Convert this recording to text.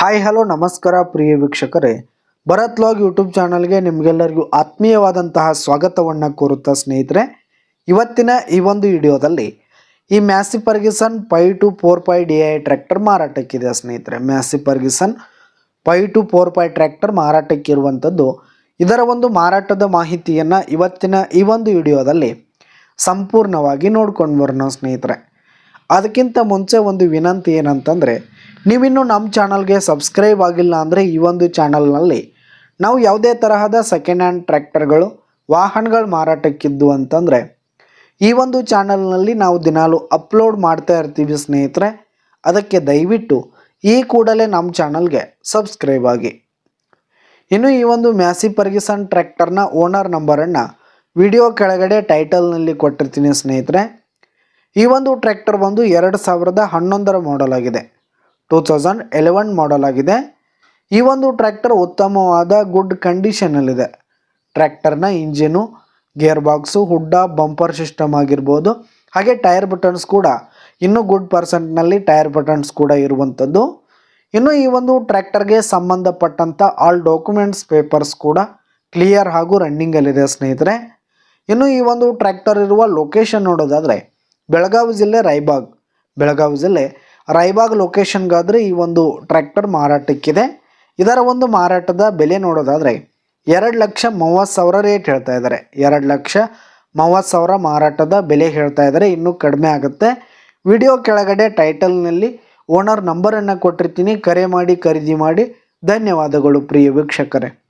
Hi, hello, ನಮಸ್ಕಾರ ಪ್ರಿಯ ವೀಕ್ಷಕರೇ. Bharat log YouTube ಚಾನಲ್ಗೆ ನಿಮಗೆಲ್ಲರಿಗೂ ಆತ್ಮೀಯವಾದಂತಹ ಸ್ವಾಗತವನ್ನು ಕೋರುತ್ತಾ ಸ್ನೇಹಿತರೆ. ಇವತ್ತಿನ ಈ ಒಂದು ವಿಡಿಯೋದಲ್ಲಿ ಈ Massey Ferguson five two four five D I tractor ಮಾರಾಟಕ್ಕಿದೆ ಸ್ನೇಹಿತರೆ. Massey Ferguson five two four five tractor ಮಾರಾಟಕ್ಕಿರುವಂಥದ್ದು. ಇದರ ಒಂದು ಮಾರಾಟದ ಮಾಹಿತಿಯನ್ನು ಇವತ್ತಿನ ಈ ಒಂದು ವಿಡಿಯೋದಲ್ಲಿ ಸಂಪೂರ್ಣವಾಗಿ ನೋಡ್ಕೊಂಡು ಬರೋಣ ಸ್ನೇಹಿತರೆ. ಅದಕ್ಕಿಂತ ಮುಂಚೆ ಒಂದು ವಿನಂತಿ ಏನಂತಂದರೆ, ನೀವಿನ್ನೂ ನಮ್ಮ ಚಾನಲ್ಗೆ ಸಬ್ಸ್ಕ್ರೈಬ್ ಆಗಿಲ್ಲ ಅಂದರೆ ಈ ಒಂದು ಚಾನಲ್ನಲ್ಲಿ ನಾವು ಯಾವುದೇ ತರಹದ ಸೆಕೆಂಡ್ ಹ್ಯಾಂಡ್ ಟ್ರ್ಯಾಕ್ಟರ್ಗಳು ವಾಹನಗಳು ಮಾರಾಟಕ್ಕಿದ್ದು ಅಂತಂದರೆ, ಈ ಒಂದು ಚಾನಲ್ನಲ್ಲಿ ನಾವು ದಿನಾಲು ಅಪ್ಲೋಡ್ ಮಾಡ್ತಾ ಇರ್ತೀವಿ ಸ್ನೇಹಿತರೆ. ಅದಕ್ಕೆ ದಯವಿಟ್ಟು ಈ ಕೂಡಲೇ ನಮ್ಮ ಚಾನಲ್ಗೆ ಸಬ್ಸ್ಕ್ರೈಬ್ ಆಗಿ. ಇನ್ನು ಈ ಒಂದು ಮ್ಯಾಸಿ ಪರ್ಗಿಸನ್ ಟ್ರ್ಯಾಕ್ಟರ್ನ ಓನರ್ ನಂಬರನ್ನು ವಿಡಿಯೋ ಕೆಳಗಡೆ ಟೈಟಲ್ನಲ್ಲಿ ಕೊಟ್ಟಿರ್ತೀನಿ ಸ್ನೇಹಿತರೆ. ಈ ಒಂದು ಟ್ರ್ಯಾಕ್ಟರ್ ಬಂದು ಎರಡು ಸಾವಿರದ ಹನ್ನೊಂದರ ಮಾಡಲ್ ಆಗಿದೆ. ಟೂ ತೌಸಂಡ್ ಎಲೆವೆನ್ ಮಾಡಲ್ ಆಗಿದೆ. ಈ ಒಂದು ಟ್ರ್ಯಾಕ್ಟರ್ ಉತ್ತಮವಾದ ಗುಡ್ ಕಂಡೀಷನಲ್ಲಿದೆ ಟ್ರ್ಯಾಕ್ಟರ್ನ engine gear box ಹುಡ್ಡ bumper system ಆಗಿರ್ಬೋದು. ಹಾಗೆ ಟೈರ್ ಬಟನ್ಸ್ ಕೂಡ. ಇನ್ನೂ ಗುಡ್ ಪರ್ಸೆಂಟ್ನಲ್ಲಿ ಟೈರ್ ಬಟನ್ಸ್ ಕೂಡ ಇರುವಂಥದ್ದು. ಇನ್ನು ಈ ಒಂದು ಟ್ರ್ಯಾಕ್ಟರ್ಗೆ ಸಂಬಂಧಪಟ್ಟಂಥ ಆಲ್ ಡಾಕ್ಯುಮೆಂಟ್ಸ್ ಪೇಪರ್ಸ್ ಕೂಡ ಕ್ಲಿಯರ್ ಹಾಗೂ ರನ್ನಿಂಗಲ್ಲಿದೆ ಸ್ನೇಹಿತರೆ. ಇನ್ನು ಈ ಒಂದು ಟ್ರ್ಯಾಕ್ಟರ್ ಇರುವ ಲೊಕೇಶನ್ ನೋಡೋದಾದರೆ ಬೆಳಗಾವಿ ಜಿಲ್ಲೆ ರಾಯಬಾಗ್. ಬೆಳಗಾವಿ ಜಿಲ್ಲೆ ರಾಯಬಾಗ್ ಲೊಕೇಶನ್ಗಾದರೆ ಈ ಒಂದು ಟ್ರ್ಯಾಕ್ಟರ್ ಮಾರಾಟಕ್ಕಿದೆ. ಇದರ ಒಂದು ಮಾರಾಟದ ಬೆಲೆ ನೋಡೋದಾದರೆ ಎರಡು ಲಕ್ಷ ಮೂವತ್ತು ಸಾವಿರ ರೇಟ್ ಹೇಳ್ತಾ ಇದ್ದಾರೆ. ಎರಡು ಲಕ್ಷ ಮೂವತ್ತು ಸಾವಿರ ಮಾರಾಟದ ಬೆಲೆ ಹೇಳ್ತಾ ಇದ್ದಾರೆ. ಇನ್ನೂ ಕಡಿಮೆ ಆಗುತ್ತೆ. ವಿಡಿಯೋ ಕೆಳಗಡೆ ಟೈಟಲ್ನಲ್ಲಿ ಓನರ್ ನಂಬರನ್ನು ಕೊಟ್ಟಿರ್ತೀನಿ. ಕರೆ ಮಾಡಿ, ಖರೀದಿ ಮಾಡಿ. ಧನ್ಯವಾದಗಳು ಪ್ರಿಯ ವೀಕ್ಷಕರೇ.